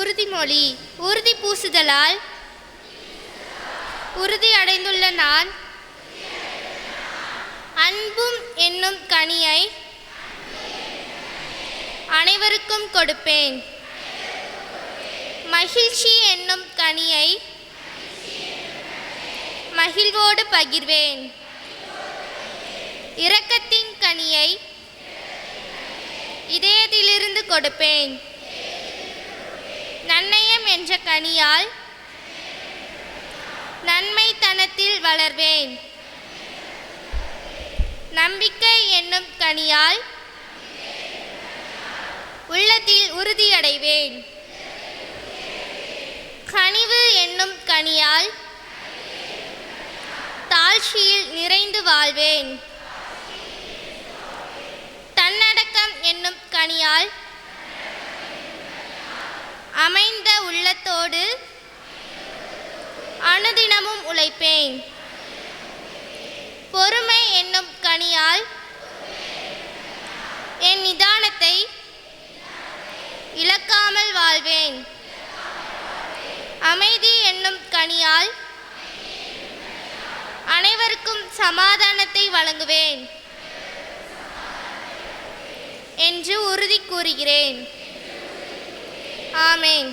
உறுதிமொழி உறுதி பூசுதலால் உறுதி அடைந்துள்ள நான் அன்பும் என்னும் கனியை அனைவருக்கும் கொடுப்பேன். மகிழ்ச்சி என்னும் கனியை மகிழ்வோடு பகிர்வேன். இரக்கத்தின் கனியை இதயத்திலிருந்து கொடுப்பேன். என்ற கனியால் நன்மைத்தனத்தில் வளர்வேன். நம்பிக்கை என்னும் கனியால் உள்ளத்தில் உறுதியடைவேன். கனிவு என்னும் கனியால் தாழ்ச்சியில் நிறைந்து வாழ்வேன். தன்னடக்கம் என்னும் கனியால் அமைந்த உள்ளத்தோடு அனுதினமும் உழைப்பேன். பொறுமை என்னும் கனியால் என் நிதானத்தை இழக்காமல் வாழ்வேன். அமைதி என்னும் கனியால் அனைவருக்கும் சமாதானத்தை வழங்குவேன். என்று உறுதி கூறுகிறேன். ஆமேன்